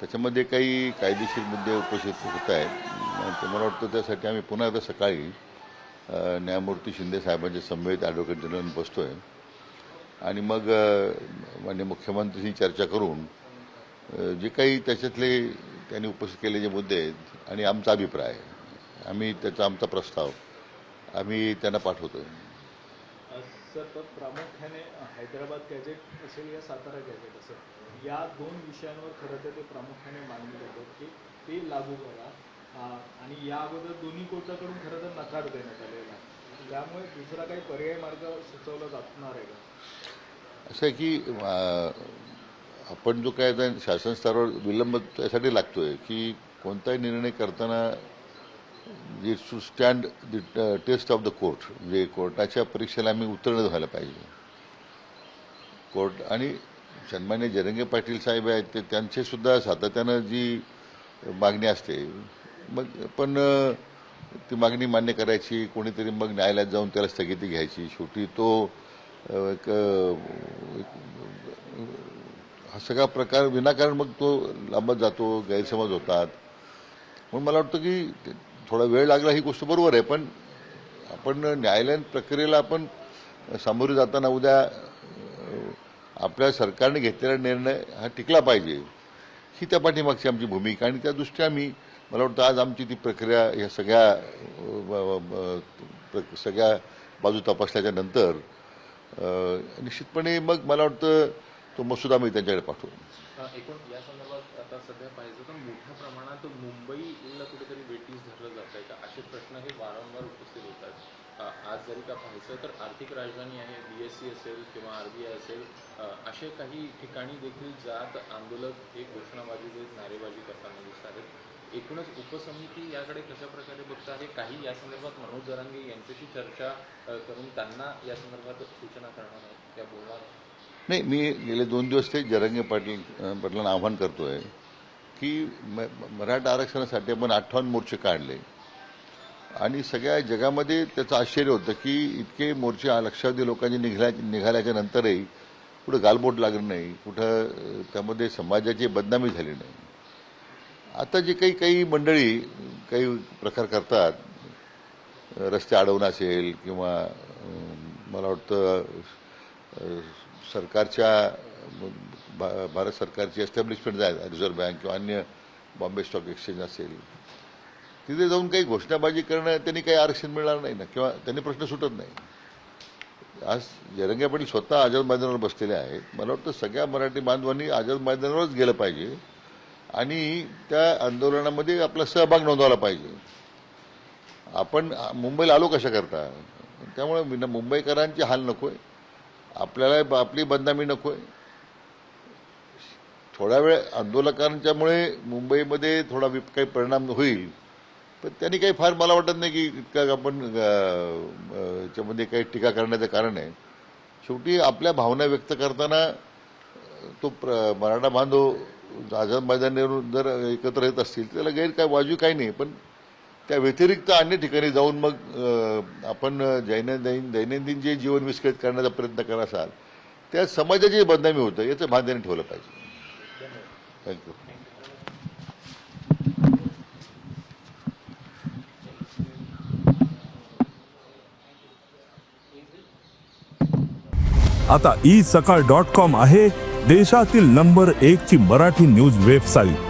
त्याच्यामध्ये काही कायदेशीर मुद्दे उपस्थित होत आहेत. तर मला वाटतं त्यासाठी आम्ही पुन्हा एकदा सकाळी न्यायमूर्ती शिंदे साहेबांच्या समवेत ॲडव्होकेट जनरल बसतो आहे आणि मग अ, माननीय मुख्यमंत्र्यांशी चर्चा करून जे काही त्याच्यातले त्यांनी उपस्थित केलेले जे मुद्दे आहेत आणि आमचा अभिप्राय आम्ही त्याचा आमचा प्रस्ताव आम्ही त्यांना पाठवतो सर तर प्रामुख्याने हैदराबाद गॅजेट असेल या सातारा गॅजेट असेल या दोन विषयांवर खरं तर ते प्रामुख्याने मांडले जातात की ते लागू करा. आणि या अगोदर दोन्ही कोर्टाकडून खरं तर नकार देण्यात आलेला त्यामुळे दुसरा काही पर्याय मार्ग सुचवला जाणार आहे का? असं आहे की आपण जो काय शासन स्तरावर विलंब त्यासाठी लागतोय की कोणताही निर्णय करताना Uh, जे should stand the test of the court म्हणजे कोर्टाच्या परीक्षेला आम्ही उत्तीर्ण व्हायला पाहिजे. कोर्ट आणि सन्मान्य जरंगे पाटील साहेब आहेत ते त्यांचे सुद्धा सातत्यानं जी मागणी असते मग पण ती मागणी मान्य करायची कोणीतरी मग न्यायालयात जाऊन त्याला स्थगिती घ्यायची. शेवटी तो एक, हा सगळा प्रकार विनाकारण मग तो लांबत जातो गैरसमज होतात. म्हणून मला वाटतं की थोडा वेळ लागला ही गोष्ट बरोबर आहे पण आपण न्यायालयीन प्रक्रियेला आपण सामोरे जाताना उद्या आपल्या सरकारने घेतलेला निर्णय हा टिकला पाहिजे. ही त्या पाठीमागची आमची भूमिका आणि त्या दृष्टी आम्ही मला वाटतं आज आमची ती प्रक्रिया या सगळ्या प्र- सगळ्या बाजू तपासल्याच्या नंतर निश्चितपणे मग मला वाटतं तो मसुदा मी त्यांच्याकडे पाठवू एकूण या संदर्भात आता सध्या पाहिजे तर मोठ्या प्रमाणात मुंबईला कुठेतरी वेटीस धरलं जात आहे का? असे प्रश्न हे वारंवार उपस्थित होतात. आज जरी का पाहायचं तर आर्थिक राजधानी आहे बी एस सी असेल किंवा आर बी आय असेल असे काही ठिकाणी देखील जात आंदोलक एक घोषणाबाजी देत नारेबाजी करताना दिसत आहेत. एकूणच उपसमिती याकडे कशा प्रकारे बघता आहे? काही या संदर्भात मनोज जरांगे यांच्याशी चर्चा करून त्यांना या संदर्भात सूचना करणार आहेत. त्या बोलणार नाही मी गेले दोन दिवस ते जरंगे पाटील पाटलांना आव्हान करतोय की म मराठा आरक्षणासाठी आपण अठ्ठावन्न मोर्चे काढले. आणि सगळ्या जगामध्ये त्याचं आश्चर्य होतं की इतके मोर्चे लक्षावधी लोकांनी निघाल्या निघाल्याच्या नंतरही कुठं गालबोट लागलं नाही कुठं त्यामध्ये समाजाची बदनामी झाली नाही. आता जे काही काही मंडळी काही प्रकार करतात रस्ते अडवणं असेल किंवा मला वाटतं सरकारच्या भा- भारत सरकारची एस्टॅब्लिशमेंट आहेत रिझर्व्ह बँक किंवा अन्य बॉम्बे स्टॉक एक्सचेंज असेल. तिथे जाऊन काही घोषणाबाजी करणं त्यांनी काही आरक्षण मिळणार नाही ना किंवा त्यांनी प्रश्न सुटत नाही. आज जरंगे पाटील स्वतः आझाद मैदानावर बसलेले आहेत. मला वाटतं सगळ्या मराठी बांधवांनी आझाद मैदानावरच गेलं पाहिजे. आणि त्या आंदोलनामध्ये आपला सहभाग नोंदवला पाहिजे. आपण मुंबईला आलो कशा करता त्यामुळे मुंबईकरांचे हाल नकोय. आपल्याला ब- आपली बदनामी नकोय. थोडा वेळ आंदोलकांच्यामुळे मुंबईमध्ये थोडा काही परिणाम होईल. पण त्यांनी काही फार मला वाटत नाही की इतका आपण याच्यामध्ये काही टीका करण्याचं कारण आहे. शेवटी आपल्या भावना व्यक्त करताना तो प्र मराठा बांधव आझाद मैदानावरून जर एकत्र येत असतील त्याला गैर काय वाजवी काही नाही पण त्या व्यतिरिक्त अन्य ठिकाणी जाऊन मग आपण दैनंदिन दैनंदिन जे जीवन विस्कळीत करण्याचा प्रयत्न करत असाल त्या समाजाची बदनामी होतं याचं भान त्यांनी ठेवलं पाहिजे. थँक्यू आता ई सकाळ डॉट कॉम आहे देशातील नंबर एक ची मराठी न्यूज वेबसाईट